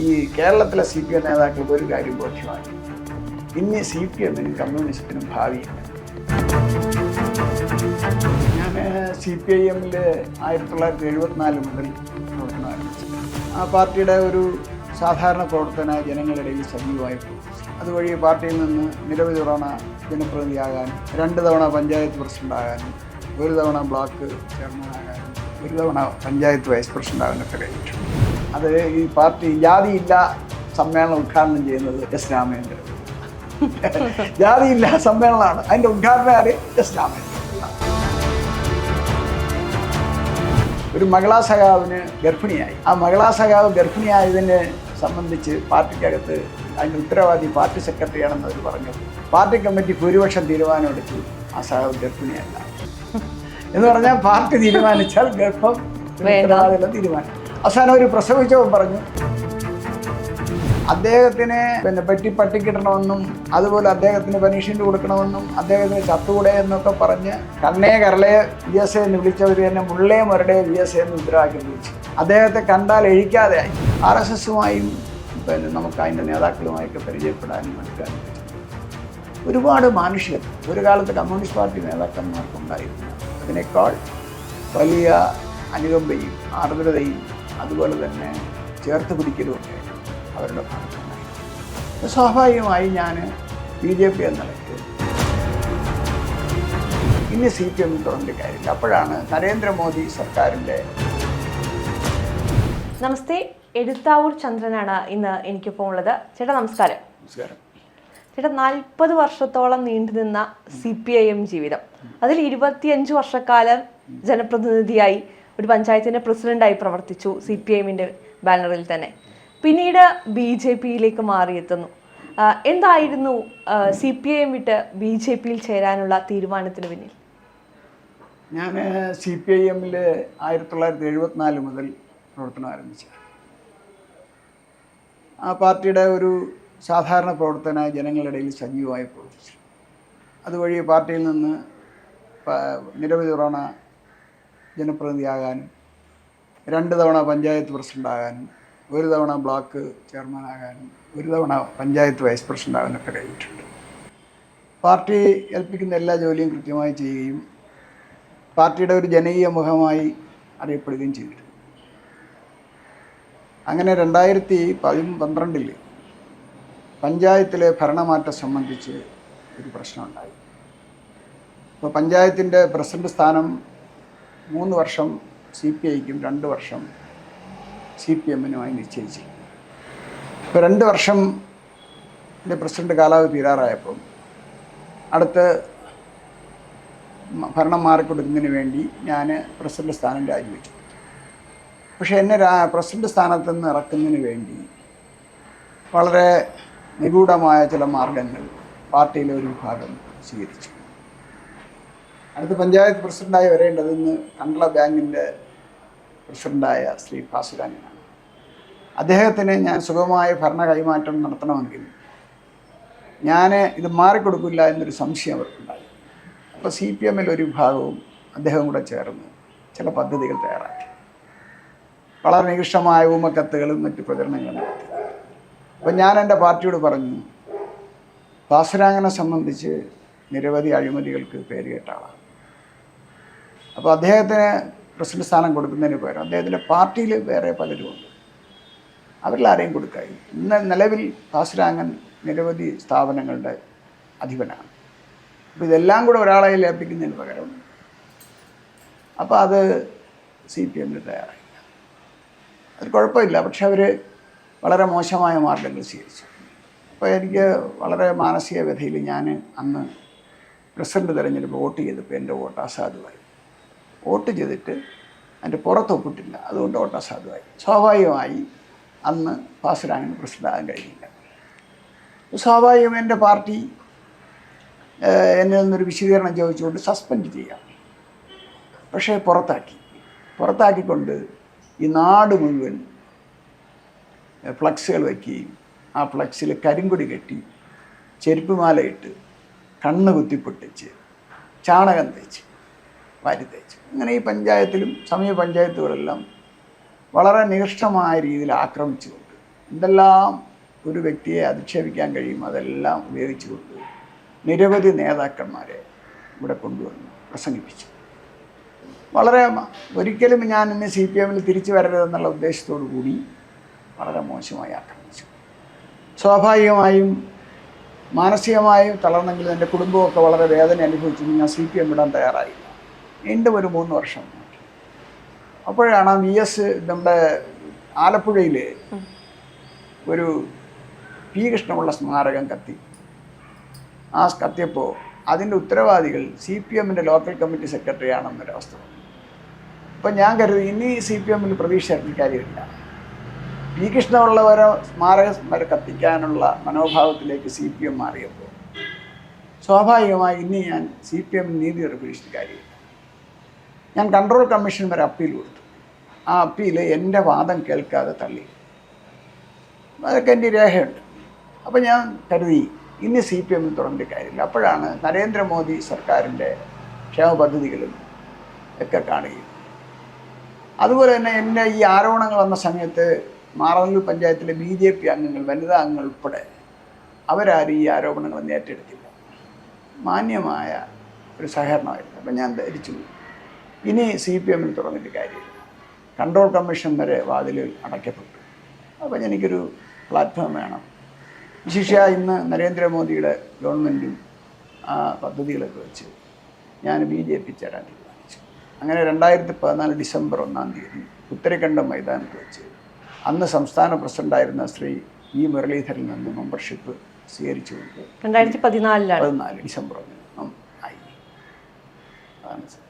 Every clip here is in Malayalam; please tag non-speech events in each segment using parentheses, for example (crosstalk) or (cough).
ഈ കേരളത്തിലെ സി പി എം നേതാക്കൾക്ക് ഒരു കാര്യം ബോധ്യമായി ഇനി സി പി എമ്മിനും കമ്മ്യൂണിസത്തിനും ഭാവിയില്ല. ഞാൻ സി പി ഐ എമ്മിൽ ആയിരത്തി തൊള്ളായിരത്തി എഴുപത്തിനാല് മുതൽ പ്രവർത്തനം ആരംഭിച്ചു. ആ പാർട്ടിയുടെ ഒരു സാധാരണ പ്രവർത്തന ജനങ്ങളിടയിൽ സജീവമായിട്ടു അതുവഴി പാർട്ടിയിൽ നിന്ന് നിരവധി തവണ ജനപ്രതിനിധിയാകാനും രണ്ട് തവണ പഞ്ചായത്ത് പ്രസിഡന്റാകാനും ഒരു തവണ ബ്ലോക്ക് ചെയർമാനാകാനും ഒരു തവണ പഞ്ചായത്ത് വൈസ് പ്രസിഡന്റാകാനൊക്കെ കഴിഞ്ഞിട്ടുണ്ട്. അത് ഈ പാർട്ടി ജാതിയില്ല സമ്മേളനം ഉദ്ഘാടനം ചെയ്യുന്നത് എസ് രാമേന്ദ്രൻ. ജാതിയില്ല സമ്മേളനമാണ്. അതിന്റെ ആര്? എസ് രാമേന്ദ്രൻ. ഒരു മകളാ സഖാവിന് ഗർഭിണിയായി. ആ മകളാ സഖാവ് ഗർഭിണിയായതിനെ സംബന്ധിച്ച് പാർട്ടിക്കകത്ത് അതിന്റെ ഉത്തരവാദി പാർട്ടി സെക്രട്ടറിയാണെന്ന് അവർ പറഞ്ഞു പാർട്ടി കമ്മിറ്റി ഭൂരിപക്ഷം തീരുമാനമെടുത്തു. ആ സഖാവ് ഗർഭിണിയല്ല. എന്ന് പറഞ്ഞാൽ പാർട്ടി തീരുമാനിച്ചാൽ ഗർഭം തീരുമാനം അവസാനം ഒരു പ്രസവിച്ചവൻ പറഞ്ഞു അദ്ദേഹത്തിനെ പിന്നെ പറ്റി പട്ടിക്കിടണമെന്നും അതുപോലെ അദ്ദേഹത്തിന് പനിഷ്മെന്റ് കൊടുക്കണമെന്നും അദ്ദേഹത്തിന് ചത്തുകൂടെ എന്നൊക്കെ പറഞ്ഞ് കണ്ണേ കരളെ വി എസ് എന്ന് വിളിച്ചവർ തന്നെ മുള്ളേ മുരടെ വി എസ് എന്ന് മുദ്രാക്കി വിളിച്ചു. അദ്ദേഹത്തെ കണ്ടാൽ എഴിക്കാതെ ആയി ആർ എസ് എസുമായും പിന്നെ നമുക്ക് അതിന്റെ നേതാക്കളുമായൊക്കെ പരിചയപ്പെടാനും എടുക്കാനും ഒരുപാട് മാനുഷ്യർ ഒരു കാലത്ത് കമ്മ്യൂണിസ്റ്റ് പാർട്ടി നേതാക്കന്മാർക്കുണ്ടായിരുന്നു. അതിനേക്കാൾ വലിയ അനുകമ്പയും ആർദ്രതയും അതുപോലെ തന്നെ ചേർത്ത് പിടിക്കലുമൊക്കെ അവരുടെ ഭാഗത്തുണ്ടായി സ്വാഭാവികമായി ഞാൻ ബി ജെ പി എന്ന നിലയ്ക്ക് ഇനി സി പി എം തുടരേണ്ട കാര്യമില്ല. അപ്പോഴാണ് നരേന്ദ്രമോദി സർക്കാരിന്റെ നമസ്തേ എഴുത്താവൂർ ചന്ദ്രനാണ് ഇന്ന് എനിക്കിപ്പോൾ ഉള്ളത്. ചേട്ടാ നമസ്കാരം. നമസ്കാരം. ചേട്ടാ നാൽപ്പത് വർഷത്തോളം നീണ്ടു നിന്ന സി പി ഐ എം ജീവിതം. അതിൽ ഇരുപത്തിയഞ്ച് വർഷക്കാലം ജനപ്രതിനിധിയായി ഒരു പഞ്ചായത്തിന്റെ പ്രസിഡന്റായി പ്രവർത്തിച്ചു സി പി എമ്മിന്റെ ബാനറിൽ തന്നെ. പിന്നീട് ബി ജെ പിയിലേക്ക് മാറിയെത്തുന്നു. എന്തായിരുന്നു സി പി എം വിട്ട് ബി ജെ പിയിൽ ചേരാനുള്ള തീരുമാനത്തിന് പിന്നിൽ? ഞാൻ സി പി ഐ എമ്മിൽ ആയിരത്തി തൊള്ളായിരത്തി എഴുപത്തിനാല് മുതൽ പ്രവർത്തനം ആരംഭിച്ചു. ആ പാർട്ടിയുടെ ഒരു സാധാരണ പ്രവർത്തന ജനങ്ങളുടെ ഇടയിൽ സജീവമായി പ്രവർത്തിച്ചു. അതുവഴി പാർട്ടിയിൽ നിന്ന് നിരവധി തവണ ജനപ്രതിനിധിയാകാനും രണ്ട് തവണ പഞ്ചായത്ത് പ്രസിഡന്റാകാനും ഒരു തവണ ബ്ലോക്ക് ചെയർമാനാകാനും ഒരു തവണ പഞ്ചായത്ത് വൈസ് പ്രസിഡന്റാകാനൊക്കെ കഴിഞ്ഞിട്ടുണ്ട്. പാർട്ടി ഏൽപ്പിക്കുന്ന എല്ലാ ജോലിയും കൃത്യമായി ചെയ്യുകയും പാർട്ടിയുടെ ഒരു ജനകീയ മുഖമായി അറിയപ്പെടുകയും ചെയ്തിരുന്നു അങ്ങനെ രണ്ടായിരത്തി പതി പന്ത്രണ്ടിൽ പഞ്ചായത്തിലെ ഭരണമാറ്റം സംബന്ധിച്ച് ഒരു പ്രശ്നമുണ്ടായി. അപ്പോൾ പഞ്ചായത്തിന്റെ പ്രസിഡന്റ് സ്ഥാനം മൂന്ന് വർഷം സി പി ഐക്കും രണ്ട് വർഷം സി പി എമ്മിനുമായി നിശ്ചയിച്ചു. ഇപ്പോൾ രണ്ട് വർഷം പ്രസിഡന്റ് കാലാവധി തീരാറായപ്പം അടുത്ത് ഭരണം മാറിക്കൊടുക്കുന്നതിന് വേണ്ടി ഞാൻ പ്രസിഡന്റ് സ്ഥാനം രാജിവെച്ചു. പക്ഷേ എന്നെ രാ പ്രസിഡന്റ് സ്ഥാനത്ത് നിന്ന് ഇറക്കുന്നതിന് വേണ്ടി വളരെ നിഗൂഢമായ ചില മാർഗങ്ങൾ പാർട്ടിയിലെ ഒരു വിഭാഗം സ്വീകരിച്ചു. അടുത്ത പഞ്ചായത്ത് പ്രസിഡന്റായി വരേണ്ടത് ഇന്ന് കണ്ടള ബാങ്കിന്റെ പ്രസിഡന്റായ ശ്രീ ഭാസുരാനാണ് അദ്ദേഹത്തിന് ഞാൻ സുഗമമായ ഭരണ കൈമാറ്റം നടത്തണമെങ്കിൽ ഞാൻ ഇത് മാറിക്കൊടുക്കില്ല എന്നൊരു സംശയം അവർക്കുണ്ടായി. അപ്പോൾ സി പി എമ്മിൽ ഒരു വിഭാഗവും അദ്ദേഹം കൂടെ ചേർന്ന് ചില പദ്ധതികൾ തയ്യാറാക്കി. വളരെ നികൃഷ്ടമായ ഊമക്കത്തുകളും മറ്റു പ്രചരണങ്ങളും നടത്തി. അപ്പം ഞാൻ എന്റെ പാർട്ടിയോട് പറഞ്ഞു ഭാസുരാങ്ങനെ സംബന്ധിച്ച് നിരവധി അഴിമതികൾക്ക് പേര് കേട്ട ആളാണ്. അപ്പോൾ അദ്ദേഹത്തിന് പ്രസിഡന്റ് സ്ഥാനം കൊടുക്കുന്നതിന് പകരം അദ്ദേഹത്തിന്റെ പാർട്ടിയിൽ വേറെ പലരുമുണ്ട് അവരിൽ ആരെയും കൊടുക്കായി ഇന്ന് നിലവിൽ ഭാസുരാങ്ങൻ നിരവധി സ്ഥാപനങ്ങളുടെ അധിപനാണ്. അപ്പോൾ ഇതെല്ലാം കൂടെ ഒരാളെ ഏൽപ്പിക്കുന്നതിന് പകരം അപ്പോൾ അത് സി പി എമ്മിന് തയ്യാറായില്ല. അത് കുഴപ്പമില്ല. പക്ഷെ അവർ വളരെ മോശമായ മാർഗങ്ങൾ സ്വീകരിച്ചു. അപ്പോൾ എനിക്ക് വളരെ മാനസിക വ്യഥയിൽ ഞാൻ അന്ന് പ്രസിഡന്റ് തിരഞ്ഞെടുപ്പ് വോട്ട് ചെയ്തപ്പോൾ എന്റെ വോട്ട് അസാധുവായി. വോട്ട് ചെയ്തിട്ട് അതിന്റെ പുറത്ത് അതുകൊണ്ട് വോട്ട് അസാധുവായി. സ്വാഭാവികമായി അന്ന് പാസുരാങ്ങിന് പ്രസിഡന്റാകാൻ കഴിഞ്ഞില്ല. സ്വാഭാവികം എന്റെ പാർട്ടി എന്നിൽ നിന്നൊരു വിശദീകരണം ചോദിച്ചുകൊണ്ട് സസ്പെൻഡ് ചെയ്യാം. പക്ഷേ പുറത്താക്കി. പുറത്താക്കിക്കൊണ്ട് ഈ നാട് മുഴുവൻ ഫ്ലക്സുകൾ വയ്ക്കുകയും ആ ഫ്ലക്സിൽ കരിങ്കൊടി കെട്ടി ചെരുപ്പ് മാലയിട്ട് കണ്ണ് കുത്തിപ്പൊട്ടിച്ച് ചാണകം തേച്ച് വാരി തേച്ച് ഇങ്ങനെ ഈ പഞ്ചായത്തിലും സമീപ പഞ്ചായത്തുകളെല്ലാം വളരെ നികൃഷ്ടമായ രീതിയിൽ ആക്രമിച്ചുകൊണ്ട് എന്തെല്ലാം ഒരു വ്യക്തിയെ അധിക്ഷേപിക്കാൻ കഴിയും അതെല്ലാം ഉപയോഗിച്ചുകൊണ്ട് നിരവധി നേതാക്കന്മാരെ ഇവിടെ കൊണ്ടുവന്ന് പ്രസംഗിപ്പിച്ചു. വളരെ ഒരിക്കലും ഞാൻ ഇന്ന് സി പി എമ്മിൽ തിരിച്ചു വരരുതെന്നുള്ള ഉദ്ദേശത്തോടു കൂടി വളരെ മോശമായി ആക്രമിച്ചു. സ്വാഭാവികമായും മാനസികമായും തളർന്നെങ്കിലും എന്റെ കുടുംബമൊക്കെ വളരെ വേദന അനുഭവിച്ചു. ഞാൻ സി പി എം ഇടാൻ തയ്യാറായില്ല. വീണ്ടും ഒരു മൂന്ന് വർഷം. അപ്പോഴാണ് വി എസ് നമ്മുടെ ആലപ്പുഴയിൽ ഒരു പി കൃഷ്ണമുള്ള സ്മാരകം കത്തി. ആ കത്തിയപ്പോൾ അതിന്റെ ഉത്തരവാദികൾ സി പി എമ്മിന്റെ ലോക്കൽ കമ്മിറ്റി സെക്രട്ടറി ആണെന്നൊരവസ്ഥ അപ്പം ഞാൻ കരുതി ഇനി സി പി എമ്മിൽ പ്രതീക്ഷ കാര്യമില്ല. പി കൃഷ്ണമുള്ളവരെ സ്മാരകം വരെ കത്തിക്കാനുള്ള മനോഭാവത്തിലേക്ക് സി പി എം മാറിയപ്പോൾ സ്വാഭാവികമായി ഇനി ഞാൻ സി പി എമ്മിന് നീതി പ്രതീക്ഷിച്ച കാര്യമില്ല. ഞാൻ കൺട്രോൾ കമ്മീഷൻ വരെ അപ്പീൽ കൊടുത്തു. ആ അപ്പീൽ എന്റെ വാദം കേൾക്കാതെ തള്ളി. അതൊക്കെ എന്റെ രേഖയുണ്ട്. അപ്പോൾ ഞാൻ കരുതി ഇനി സി പി എമ്മിൽ തുടങ്ങേണ്ട കാര്യമില്ല. അപ്പോഴാണ് നരേന്ദ്രമോദി സർക്കാരിന്റെ ക്ഷേമ പദ്ധതികളും ഒക്കെ കാണുകയും. അതുപോലെ തന്നെ എന്റെ ഈ ആരോപണങ്ങൾ വന്ന സമയത്ത് മാറനല്ലൂർ പഞ്ചായത്തിലെ ബി ജെ പി അംഗങ്ങൾ വനിതാ അംഗങ്ങൾ ഉൾപ്പെടെ അവരാരും ഈ ആരോപണങ്ങൾ ഏറ്റെടുത്തില്ല. മാന്യമായ ഒരു സഹകരണമായിരുന്നു. അപ്പം ഞാൻ ധരിച്ചു. ഇനി സി പി എമ്മിൽ തുറന്നിട്ട് കാര്യമില്ല. കൺട്രോൾ കമ്മീഷൻ വരെ വാതിൽ അടയ്ക്കപ്പെട്ടു. അപ്പം എനിക്കൊരു പ്ലാറ്റ്ഫോം വേണം. വിശിഷ്യ ഇന്ന് നരേന്ദ്രമോദിയുടെ ഗവൺമെന്റും ആ പദ്ധതികളൊക്കെ വെച്ച് ഞാൻ ബി ജെ പി ചേരാൻ തീരുമാനിച്ചു. അങ്ങനെ രണ്ടായിരത്തി പതിനാല് ഡിസംബർ ഒന്നാം തീയതി ഉത്തരഖണ്ഡം മൈതാനത്ത് വെച്ച് അന്ന് സംസ്ഥാന പ്രസിഡന്റായിരുന്ന ശ്രീ ഇ മുരളീധരൻ നിന്ന് മെമ്പർഷിപ്പ് സ്വീകരിച്ചുകൊണ്ട് രണ്ടായിരത്തി പതിനാലിലാണ് പതിനാല് ഡിസംബർ ഒന്നിന് ആയി. അതാണ് സർ.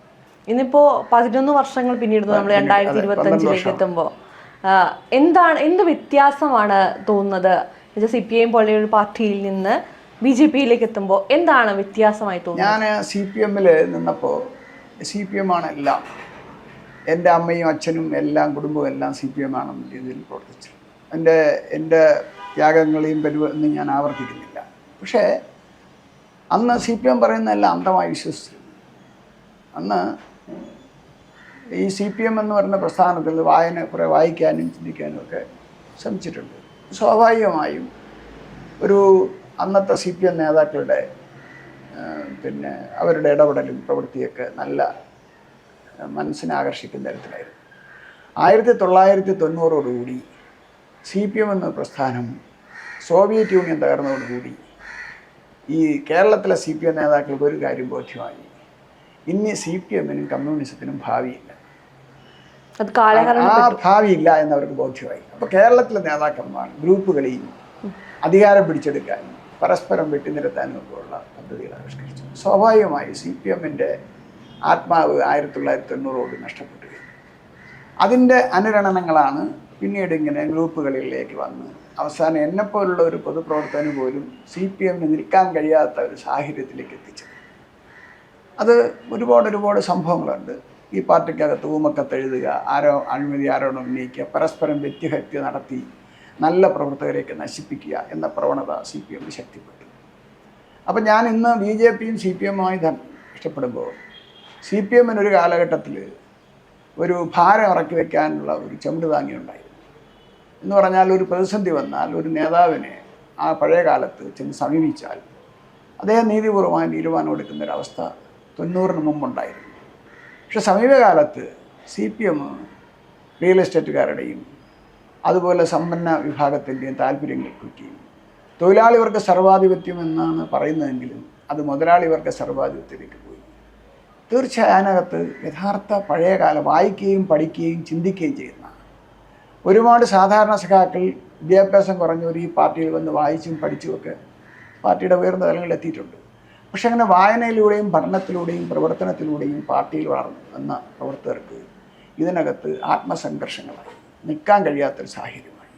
ഇന്നിപ്പോ പതിനൊന്ന് വർഷങ്ങൾ പിന്നീട് നമ്മൾ രണ്ടായിരത്തി ഇരുപത്തി അഞ്ചിലേക്ക് എത്തുമ്പോ. എത്തുമ്പോൾ എന്താണ് എന്ത് വ്യത്യാസമാണ് തോന്നുന്നത്? സി പി ഐ പോലെയൊരു ഒരു പാർട്ടിയിൽ നിന്ന് ബി ജെ പിയിലേക്ക് എത്തുമ്പോൾ എന്താണ് വ്യത്യാസമായി തോന്നുന്നത്? ഞാൻ സി പി എമ്മിൽ നിന്നപ്പോൾ സി പി എം ആണ് എല്ലാം. എന്റെ അമ്മയും അച്ഛനും എല്ലാം കുടുംബവും എല്ലാം സി പി എം ആണെന്ന രീതിയിൽ പ്രവർത്തിച്ചു എന്റെ എന്റെ ത്യാഗങ്ങളെയും പരിവൊന്നും ഞാൻ ആവർത്തിക്കുന്നില്ല. പക്ഷേ അന്ന് സി പി എം പറയുന്നതെല്ലാം അന്ധമായി വിശ്വസിച്ചു അന്ന് ഈ സി പി എം എന്ന് പറയുന്ന പ്രസ്ഥാനത്തിൽ വായന കുറേ വായിക്കാനും ചിന്തിക്കാനും ഒക്കെ ശ്രമിച്ചിട്ടുണ്ട്. സ്വാഭാവികമായും ഒരു അന്നത്തെ സി പി എം നേതാക്കളുടെ പിന്നെ അവരുടെ ഇടപെടലും പ്രവൃത്തിയൊക്കെ നല്ല മനസ്സിനെ ആകർഷിക്കുന്ന തരത്തിലായിരുന്നു. ആയിരത്തി തൊള്ളായിരത്തി തൊണ്ണൂറോടുകൂടി സി പി എം എന്ന പ്രസ്ഥാനം സോവിയറ്റ് യൂണിയൻ തകർന്നതോടുകൂടി ഈ കേരളത്തിലെ സി പി എം നേതാക്കൾക്ക് ഒരു കാര്യം ബോധ്യമായി. ഇനി സി പി എമ്മിനും കമ്മ്യൂണിസത്തിനും ഭാവിയില്ല. ആ ഭാവിയില്ല എന്നവർക്ക് ബോധ്യമായി. അപ്പോൾ കേരളത്തിലെ നേതാക്കന്മാർ ഗ്രൂപ്പുകളിൽ അധികാരം പിടിച്ചെടുക്കാനും പരസ്പരം വെട്ടിനിരത്താനും ഒക്കെ ഉള്ള പദ്ധതികൾ ആവിഷ്കരിച്ചു. സ്വാഭാവികമായി സി പി എമ്മിന്റെ ആത്മാവ് ആയിരത്തി തൊള്ളായിരത്തി തൊണ്ണൂറോട് നഷ്ടപ്പെട്ടു അതിന്റെ അനുരണനങ്ങളാണ് പിന്നീട് ഇങ്ങനെ ഗ്രൂപ്പുകളിലേക്ക് വന്ന് അവസാനം എന്നെപ്പോലുള്ള ഒരു പൊതുപ്രവർത്തനം പോലും സി പി എമ്മിന് നിൽക്കാൻ കഴിയാത്ത ഒരു സാഹചര്യത്തിലേക്ക് എത്തിച്ചത്. അത് ഒരുപാട് ഒരുപാട് സംഭവങ്ങളുണ്ട്. ഈ പാർട്ടിക്കകത്ത് ഊമക്കത്ത് എഴുതുക ആരോ അഴിമതി ആരോണം ഉന്നയിക്കുക പരസ്പരം വ്യക്തിഹത്യ നടത്തി നല്ല പ്രവർത്തകരെയൊക്കെ നശിപ്പിക്കുക എന്ന പ്രവണത സി പി എമ്മിൽ ശക്തിപ്പെട്ടു. അപ്പം ഞാൻ ഇന്ന് ബി ജെ പിയും സി പി എമ്മുമായി ഇഷ്ടപ്പെടുമ്പോൾ സി പി എമ്മിന് ഒരു കാലഘട്ടത്തിൽ ഒരു ഭാരം ഇറക്കി വെക്കാനുള്ള ഒരു ചെമ്പ് താങ്ങി ഉണ്ടായിരുന്നു എന്ന് പറഞ്ഞാൽ ഒരു പ്രതിസന്ധി വന്നാൽ ഒരു നേതാവിനെ ആ പഴയ കാലത്ത് ചെന്ന് സമീപിച്ചാൽ അദ്ദേഹം നീതിപൂർവമായ തീരുമാനം എടുക്കുന്ന ഒരവസ്ഥ തൊണ്ണൂറിന് മുമ്പുണ്ടായിരുന്നു. പക്ഷെ സമീപകാലത്ത് സി പി എം റിയൽ എസ്റ്റേറ്റുകാരുടെയും അതുപോലെ സമ്പന്ന വിഭാഗത്തിന്റെയും താല്പര്യങ്ങൾ കുറ്റിയും തൊഴിലാളിവർഗ സർവാധിപത്യം എന്നാണ് പറയുന്നതെങ്കിലും അത് മുതലാളിവർഗ സർവാധിപത്യത്തിലേക്ക് പോയി. തീർച്ചയായും അതിനകത്ത് യഥാർത്ഥ പഴയകാല വായിക്കുകയും പഠിക്കുകയും ചിന്തിക്കുകയും ചെയ്യുന്ന ഒരുപാട് സാധാരണ സഖാക്കൾ വിദ്യാഭ്യാസം കുറഞ്ഞവർ ഈ പാർട്ടിയിൽ വന്ന് വായിച്ചും പഠിച്ചുമൊക്കെ പാർട്ടിയുടെ ഉയർന്ന തലങ്ങളിൽ എത്തിയിട്ടുണ്ട്. പക്ഷെ അങ്ങനെ വായനയിലൂടെയും പഠനത്തിലൂടെയും പ്രവർത്തനത്തിലൂടെയും പാർട്ടിയിൽ വളർന്ന പ്രവർത്തകർക്ക് ഇതിനകത്ത് ആത്മസംഘർഷങ്ങളായി നിൽക്കാൻ കഴിയാത്തൊരു സാഹചര്യമായി.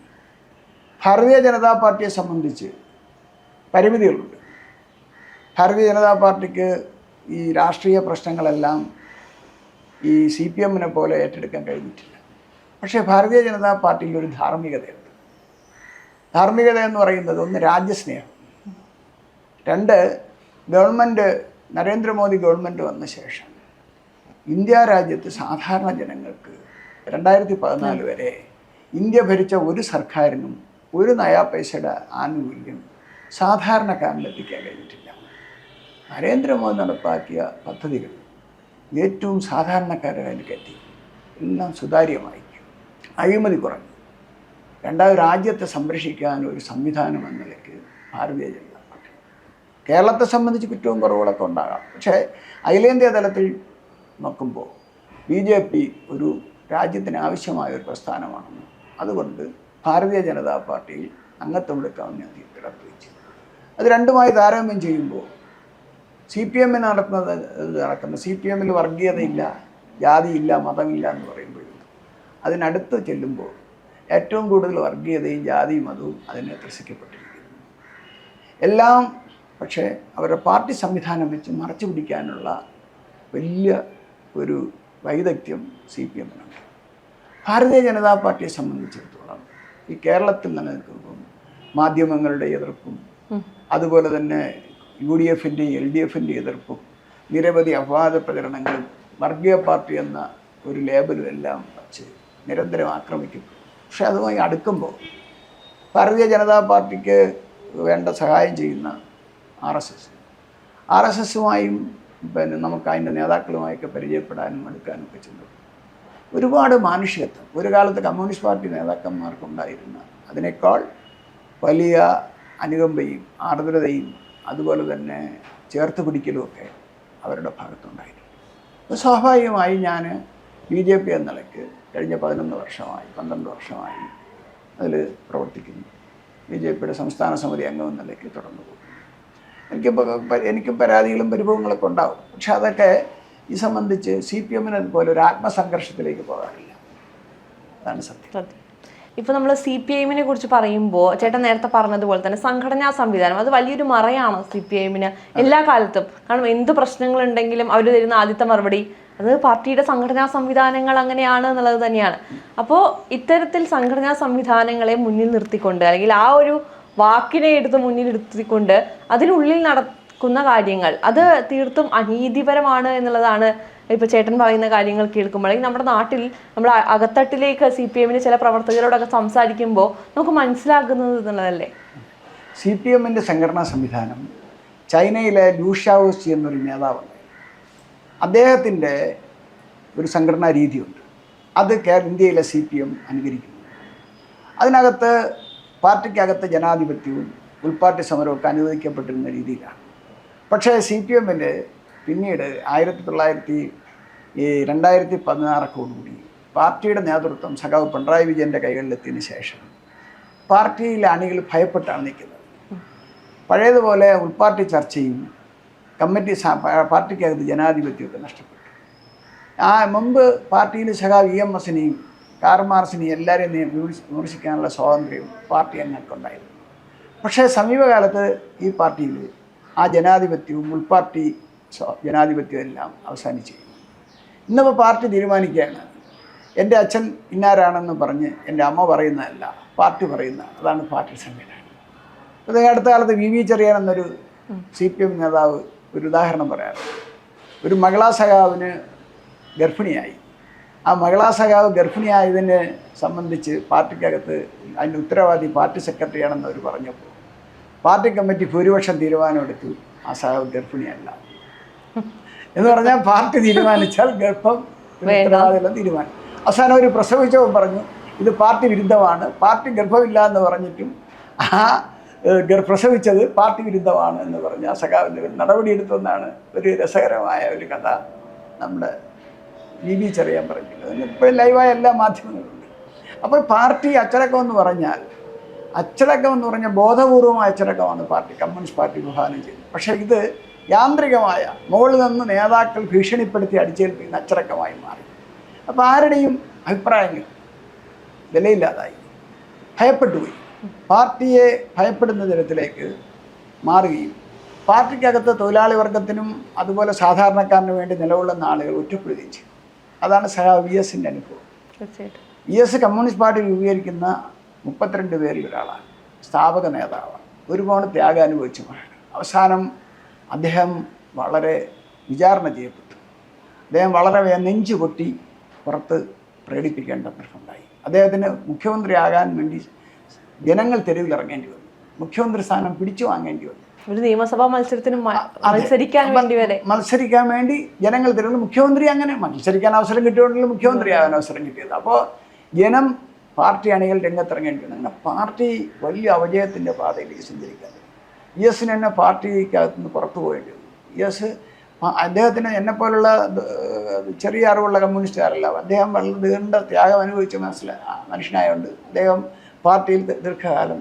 ഭാരതീയ ജനതാ പാർട്ടിയെ സംബന്ധിച്ച് പരിമിതികളുണ്ട്. ഭാരതീയ ജനതാ പാർട്ടിക്ക് ഈ രാഷ്ട്രീയ പ്രശ്നങ്ങളെല്ലാം ഈ സി പി എമ്മിനെ പോലെ ഏറ്റെടുക്കാൻ കഴിഞ്ഞിട്ടില്ല. പക്ഷേ ഭാരതീയ ജനതാ പാർട്ടിയിൽ ഒരു ധാർമ്മികതയുണ്ട്. ധാർമ്മികത എന്ന് പറയുന്നത് ഒന്ന് രാജ്യസ്നേഹം. രണ്ട് ഗവൺമെന്റ് നരേന്ദ്രമോദി ഗവൺമെന്റ് വന്ന ശേഷം ഇന്ത്യ രാജ്യത്ത് സാധാരണ ജനങ്ങൾക്ക് രണ്ടായിരത്തി പതിനാല് വരെ ഇന്ത്യ ഭരിച്ച ഒരു സർക്കാരിനും ഒരു നയാ പൈസയുടെ ആനുകൂല്യം സാധാരണക്കാരന് എത്തിക്കാൻ കഴിഞ്ഞിട്ടില്ല. നരേന്ദ്രമോദി നടപ്പാക്കിയ പദ്ധതികൾ ഏറ്റവും സാധാരണക്കാരുടെ കയ്യിലേക്ക് എത്തി എല്ലാം സുതാര്യമായി. അഴിമതി കുറഞ്ഞു. രണ്ടാമത് രാജ്യത്തെ സംരക്ഷിക്കാൻ ഒരു സംവിധാനം എന്ന നിലയ്ക്ക് ഭാരതീയ ജനതാ കേരളത്തെ സംബന്ധിച്ച് കുറ്റവും കുറവുകളൊക്കെ ഉണ്ടാകാം. പക്ഷേ അഖിലേന്ത്യാ തലത്തിൽ നോക്കുമ്പോൾ ബി ജെ പി ഒരു രാജ്യത്തിന് ആവശ്യമായ ഒരു പ്രസ്ഥാനമാണെന്ന് അതുകൊണ്ട് ഭാരതീയ ജനതാ പാർട്ടിയിൽ അംഗത്വം എടുക്കാമെന്ന് തീർച്ചയായിട്ടും ചെയ്തു. അത് രണ്ടുമായി താരതമ്യം ചെയ്യുമ്പോൾ സി പി എമ്മിന് നടത്തുന്നത് നടക്കുന്ന സി പി എമ്മിൽ വർഗീയതയില്ല ജാതിയില്ല മതമില്ല എന്ന് പറയുമ്പോഴും അതിനടുത്ത് ചെല്ലുമ്പോൾ ഏറ്റവും കൂടുതൽ വർഗീയതയും ജാതിയും മതവും അതിനെ ത്രസിക്കപ്പെട്ടിരിക്കുന്നു. എല്ലാം പക്ഷേ അവരുടെ പാർട്ടി സംവിധാനം വെച്ച് മറച്ചു പിടിക്കാനുള്ള വലിയ ഒരു വൈദഗ്ധ്യം സി പി എമ്മിനുണ്ട്. ഭാരതീയ ജനതാ പാർട്ടിയെ സംബന്ധിച്ചിടത്തോളം ഈ കേരളത്തിൽ നിലനിൽക്കുമ്പം മാധ്യമങ്ങളുടെ എതിർപ്പും അതുപോലെ തന്നെ യു ഡി എഫിന്റെയും എൽ ഡി എഫിന്റെയും എതിർപ്പും നിരവധി അപവാദ പ്രചരണങ്ങളും വർഗീയ പാർട്ടി എന്ന ഒരു ലേബലും എല്ലാം വച്ച് നിരന്തരം ആക്രമിക്കും പക്ഷേ അതുമായി അടുക്കുമ്പോൾ ഭാരതീയ ജനതാ പാർട്ടിക്ക് വേണ്ട സഹായം ചെയ്യുന്ന R S S. R S എസുമായും പിന്നെ നമുക്ക് അതിന്റെ നേതാക്കളുമായൊക്കെ പരിചയപ്പെടാനും എടുക്കാനും ഒക്കെ ചെന്നു. ഒരുപാട് മാനുഷികത്വം. ഒരു കാലത്ത് കമ്മ്യൂണിസ്റ്റ് പാർട്ടി നേതാക്കന്മാർക്കുണ്ടായിരുന്ന അതിനേക്കാൾ വലിയ അനുകമ്പയും ആർദ്രതയും അതുപോലെ തന്നെ ചേർത്ത് പിടിക്കലുമൊക്കെ അവരുടെ ഭാഗത്തുണ്ടായിരുന്നു. അപ്പോൾ സ്വാഭാവികമായി ഞാൻ ബി ജെ പി എന്ന നിലയ്ക്ക് കഴിഞ്ഞ പതിനൊന്ന് വർഷമായി പന്ത്രണ്ട് വർഷമായി അതിൽ പ്രവർത്തിക്കുന്നു. ബി ജെ പിയുടെ സംസ്ഥാന സമിതി അംഗം എന്ന നിലയ്ക്ക് തുടർന്നു പോകുന്നു. എനിക്ക് എനിക്കും പരാതികളും പരിഭവങ്ങളൊക്കെ ഉണ്ടാവും. പക്ഷെ അതൊക്കെ ഈ സംബന്ധിച്ച് സി പി എമ്മിനെ പോലെ ഒരു ആത്മസംഘർഷത്തിലേക്ക് പോകാറില്ല. അതാണ് സത്യം. ഇപ്പൊ നമ്മൾ സി പി ഐമിനെ കുറിച്ച് പറയുമ്പോൾ ചേട്ടൻ നേരത്തെ പറഞ്ഞതുപോലെ തന്നെ സംഘടനാ സംവിധാനം അത് വലിയൊരു മറയാണ് സി പി ഐമിന് എല്ലാ കാലത്തും. കാരണം എന്ത് പ്രശ്നങ്ങൾ ഉണ്ടെങ്കിലും അവർ തരുന്ന ആദ്യത്തെ മറുപടി അത് പാർട്ടിയുടെ സംഘടനാ സംവിധാനങ്ങൾ അങ്ങനെയാണ് എന്നുള്ളത് തന്നെയാണ്. അപ്പോൾ ഇത്തരത്തിൽ സംഘടനാ സംവിധാനങ്ങളെ മുന്നിൽ നിർത്തിക്കൊണ്ട് അല്ലെങ്കിൽ ആ ഒരു വാക്കിനെ എടുത്ത് മുന്നിലെടുത്തിക്കൊണ്ട് അതിനുള്ളിൽ നടക്കുന്ന കാര്യങ്ങൾ. അത് തീർത്തും അനീതിപരമാണ് എന്നുള്ളതാണ് ഇപ്പൊ ചേട്ടൻ പറയുന്ന കാര്യങ്ങൾ കേൾക്കുമ്പോൾ. അല്ലെങ്കിൽ നമ്മുടെ നാട്ടിൽ നമ്മൾ അകത്തട്ടിലേക്ക് സി പി എമ്മിന് ചില പ്രവർത്തകരോടൊക്കെ സംസാരിക്കുമ്പോൾ നമുക്ക് മനസ്സിലാകുന്നത് എന്നുള്ളതല്ലേ? സി പി എമ്മിന്റെ സംഘടനാ സംവിധാനം ചൈനയിലെ ലൂഷാവോസി എന്നൊരു നേതാവുണ്ട്. അദ്ദേഹത്തിന്റെ ഒരു സംഘടനാ രീതിയുണ്ട്. അത് ഇന്ത്യയിലെ സി പി എം അനുകരിക്കുന്നു. അതിനകത്ത് പാർട്ടിക്കകത്ത് ജനാധിപത്യവും ഉൾപാർട്ടി സമരമൊക്കെ അനുവദിക്കപ്പെട്ടിരുന്ന രീതിയിലാണ്. പക്ഷേ സി പി എമ്മിന്റെ പിന്നീട് ആയിരത്തി തൊള്ളായിരത്തി ഈ രണ്ടായിരത്തി പതിനാറൊക്കോടുകൂടി പാർട്ടിയുടെ നേതൃത്വം സഖാവ് പിണറായി വിജയന്റെ കൈകളിലെത്തിയതിന് ശേഷം പാർട്ടിയിലെ അണികൾ ഭയപ്പെട്ടാണ് നിൽക്കുന്നത്. പഴയതുപോലെ ഉൾപാർട്ടി ചർച്ചയും കമ്മിറ്റി പാർട്ടിക്കകത്ത് ജനാധിപത്യമൊക്കെ നഷ്ടപ്പെട്ടു. ആ മുമ്പ് പാർട്ടിയിൽ സഖാവ് ഇ എം എസിനെയും കാർ മാർസിനെയും എല്ലാവരെയും വിമർശിക്കാനുള്ള സ്വാതന്ത്ര്യവും പാർട്ടി അംഗങ്ങൾക്കുണ്ടായിരുന്നു പക്ഷേ സമീപകാലത്ത് ഈ പാർട്ടിയിൽ ആ ജനാധിപത്യവും ഉൾപാർട്ടി ജനാധിപത്യവും എല്ലാം അവസാനിച്ചു. ഇന്നിപ്പോൾ പാർട്ടി തീരുമാനിക്കുകയാണ്. എന്റെ അച്ഛൻ ഇന്നാരാണെന്ന് പറഞ്ഞ് എന്റെ അമ്മ പറയുന്നതല്ല പാർട്ടി പറയുന്ന അതാണ് പാർട്ടി സംവിധാനം. അത് അടുത്ത കാലത്ത് വി വി ചെറിയാൻ എന്നൊരു സി പി എം നേതാവ് ഒരു ഉദാഹരണം പറയാറുണ്ട്. ഒരു മകളാ സഖാവിന് ഗർഭിണിയായി. ആ മഹിളാ സഖാവ് ഗർഭിണിയായതിനെ സംബന്ധിച്ച് പാർട്ടിക്കകത്ത് അതിന്റെ ഉത്തരവാദി പാർട്ടി സെക്രട്ടറിയാണെന്ന് അവർ പറഞ്ഞപ്പോൾ പാർട്ടി കമ്മിറ്റി ഭൂരിപക്ഷം തീരുമാനമെടുത്തു ആ സഖാവ് ഗർഭിണിയല്ല. എന്ന് പറഞ്ഞാൽ പാർട്ടി തീരുമാനിച്ചാൽ ഗർഭം ഉത്തരവാദിയുള്ള തീരുമാനം. അവസാനം ഒരു പ്രസവിച്ചവൻ പറഞ്ഞു ഇത് പാർട്ടി വിരുദ്ധമാണ് പാർട്ടി ഗർഭമില്ല എന്ന് പറഞ്ഞിട്ടും ആ ഗർഭ പ്രസവിച്ചത് പാർട്ടി വിരുദ്ധമാണ് എന്ന് പറഞ്ഞ് ആ സഖാവിന്റെ നടപടിയെടുത്തെന്നാണ് ഒരു രസകരമായ ഒരു കഥ നമ്മുടെ വി ബി ചെറിയാൻ പറഞ്ഞിട്ടുള്ളത് ഇപ്പോൾ ലൈവായ എല്ലാ മാധ്യമങ്ങളുണ്ട്. അപ്പോൾ പാർട്ടി അച്ചടക്കം എന്ന് പറഞ്ഞാൽ അച്ചടക്കം എന്ന് പറഞ്ഞാൽ ബോധപൂർവമായ അച്ചടക്കമാണ് പാർട്ടി കമ്മ്യൂണിസ്റ്റ് പാർട്ടി വിഭാവനം ചെയ്യുന്നത്. പക്ഷേ ഇത് യാന്ത്രികമായ മുകളിൽ നിന്ന് നേതാക്കൾ ഭീഷണിപ്പെടുത്തി അടിച്ചേൽപ്പിക്കുന്ന അച്ചടക്കമായി മാറി. അപ്പോൾ ആരുടെയും അഭിപ്രായങ്ങൾ വിലയില്ലാതായി. ഭയപ്പെട്ടുപോയി. പാർട്ടിയെ ഭയപ്പെടുന്ന തരത്തിലേക്ക് മാറുകയും പാർട്ടിക്കകത്ത് തൊഴിലാളി വർഗത്തിനും അതുപോലെ സാധാരണക്കാരന് വേണ്ടി നിലകൊള്ളുന്ന ആളുകൾ ഒറ്റപ്പെടുകയും ചെയ്തു. അതാണ് സഹാ വി എസിന്റെ അനുഭവം. വി എസ് കമ്മ്യൂണിസ്റ്റ് പാർട്ടി രൂപീകരിക്കുന്ന മുപ്പത്തിരണ്ട് പേരിൽ ഒരാളാണ്. സ്ഥാപക നേതാവാണ്. ഒരുപാട് ത്യാഗം അനുഭവിച്ചവരാണ് അവസാനം അദ്ദേഹം വളരെ വിചാരണ ചെയ്യപ്പെട്ടു. അദ്ദേഹം വളരെ നെഞ്ചു പൊട്ടി പുറത്ത് പ്രകടിപ്പിക്കേണ്ട പ്രശ്നമുണ്ടായി. അദ്ദേഹത്തിന് മുഖ്യമന്ത്രിയാകാൻ വേണ്ടി ജനങ്ങൾ തെരുവിലിറങ്ങേണ്ടി വന്നു. മുഖ്യമന്ത്രി സ്ഥാനം പിടിച്ചു വാങ്ങേണ്ടി വന്നു. ഒരു നിയമസഭാ മത്സരത്തിന് മത്സരിക്കാൻ വേണ്ടി വരെ. മത്സരിക്കാൻ വേണ്ടി ജനങ്ങൾ തരുന്നു മുഖ്യമന്ത്രി അങ്ങനെ മത്സരിക്കാൻ അവസരം കിട്ടിയോണ്ടെങ്കിൽ മുഖ്യമന്ത്രി ആകാൻ അവസരം കിട്ടിയത്. അപ്പോൾ ജനം പാർട്ടി അണികൾ രംഗത്തിറങ്ങേണ്ടി വന്നു അങ്ങനെ പാർട്ടി വലിയ അവജയത്തിന്റെ പാതയിലേക്ക് സഞ്ചരിക്കുന്നത് ഇ എസിന് എന്നെ പാർട്ടിക്കകത്ത് നിന്ന് പുറത്തു പോകേണ്ടി വന്നു ഇ എസ് അദ്ദേഹത്തിന് എന്നെപ്പോലുള്ള ചെറിയ അറിവുള്ള കമ്മ്യൂണിസ്റ്റുകാരല്ല അദ്ദേഹം വളരെ നീണ്ട ത്യാഗം അനുഭവിച്ച മനസ്സിലാ മനുഷ്യനായതുകൊണ്ട് അദ്ദേഹം പാർട്ടിയിൽ ദീർഘകാലം